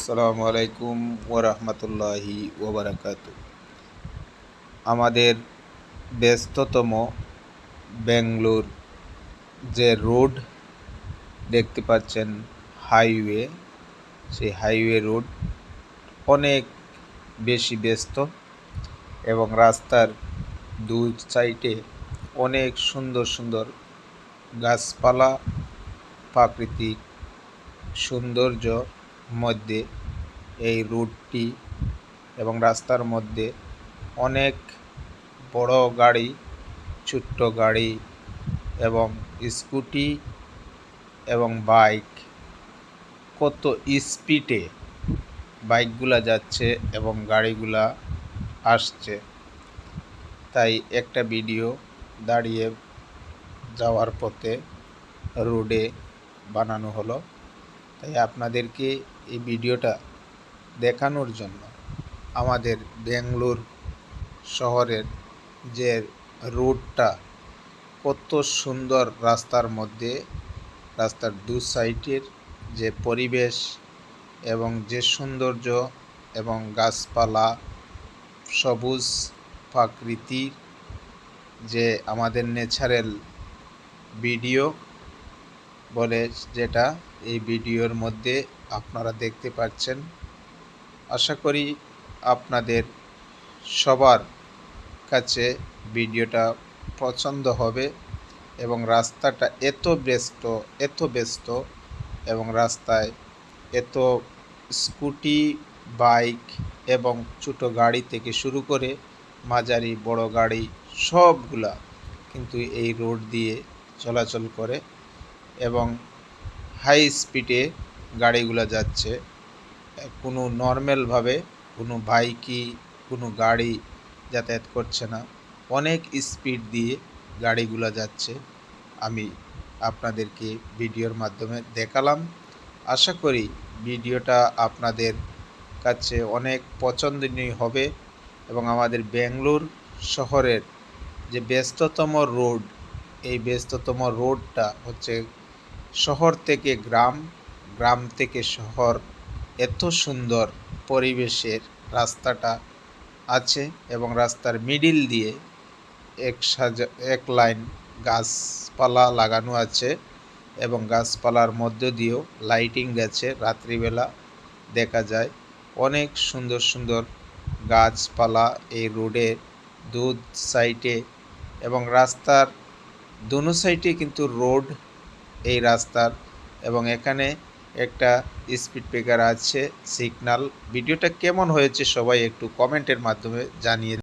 আসসালামু আলাইকুম ওরহমতুল্লাহি ওবরাকাত আমাদের ব্যস্ততম বেঙ্গলোর যে রোড দেখতে পাচ্ছেন হাইওয়ে, সেই হাইওয়ে রোড অনেক বেশি ব্যস্ত এবং রাস্তার দুই সাইডে অনেক সুন্দর সুন্দর গাছপালা, প্রাকৃতিক সৌন্দর্য মধ্যে এই রুটটি এবং রাস্তার মধ্যে অনেক বড় গাড়ি, ছোট্ট গাড়ি এবং স্কুটি এবং বাইক। কত স্পিডে বাইকগুলা যাচ্ছে এবং গাড়িগুলা আসছে। তাই একটা ভিডিও দাঁড়িয়ে যাওয়ার পথে রোডে বানানো হলো। তাই আপনাদেরকে এই ভিডিওটা দেখানোর জন্য আমাদের বেঙ্গলোর শহরের যে রোডটা কত সুন্দর রাস্তার মধ্যে, রাস্তার দু সাইডের যে পরিবেশ এবং যে সৌন্দর্য এবং গাছপালা, সবুজ প্রাকৃতিক যে আমাদের ন্যাচারাল ভিডিও বলে যেটা এই ভিডিওর মধ্যে আপনারা দেখতে পাচ্ছেন। আশা করি আপনাদের সবার কাছে ভিডিওটা পছন্দ হবে এবং রাস্তাটা এত ব্যস্ত এত ব্যস্ত এবং রাস্তায় এত স্কুটি, বাইক এবং ছোটো গাড়ি থেকে শুরু করে মাঝারি, বড় গাড়ি সবগুলা কিন্তু এই রোড দিয়ে চলাচল করে। এবং হাই স্পিডে গাড়িগুলো যাচ্ছে। কোনো নর্মালভাবে কোনো বাইকই কোনো গাড়ি যাতায়াত করছে না। অনেক স্পিড দিয়ে গাড়িগুলো যাচ্ছে। আমি আপনাদেরকে ভিডিওর মাধ্যমে দেখালাম। আশা করি ভিডিওটা আপনাদের কাছে অনেক পছন্দনীয় হবে এবং আমাদের বেঙ্গলোর শহরের যে ব্যস্ততম রোড এই ব্যস্ততম রোডটা হচ্ছে শহর থেকে গ্রাম গ্রাম থেকে শহর, এত সুন্দর পরিবেশের রাস্তাটা আছে এবং রাস্তার মিডিল দিয়ে এক সাজা, এক লাইন গাছপালা লাগানো আছে এবং গাছপালার মধ্য দিয়েও লাইটিং গেছে। রাত্রিবেলা দেখা যায় অনেক সুন্দর সুন্দর গাছপালা এই রোডের দু সাইডে এবং রাস্তার দুনো সাইডে কিন্তু রোড এই রাস্তার এবং এখানে একটা স্পিড ব্রেকার আছে সিগনাল ভিডিওটা কেমন হয়েছে সবাই একটু কমেন্টের মাধ্যমে জানিয়ে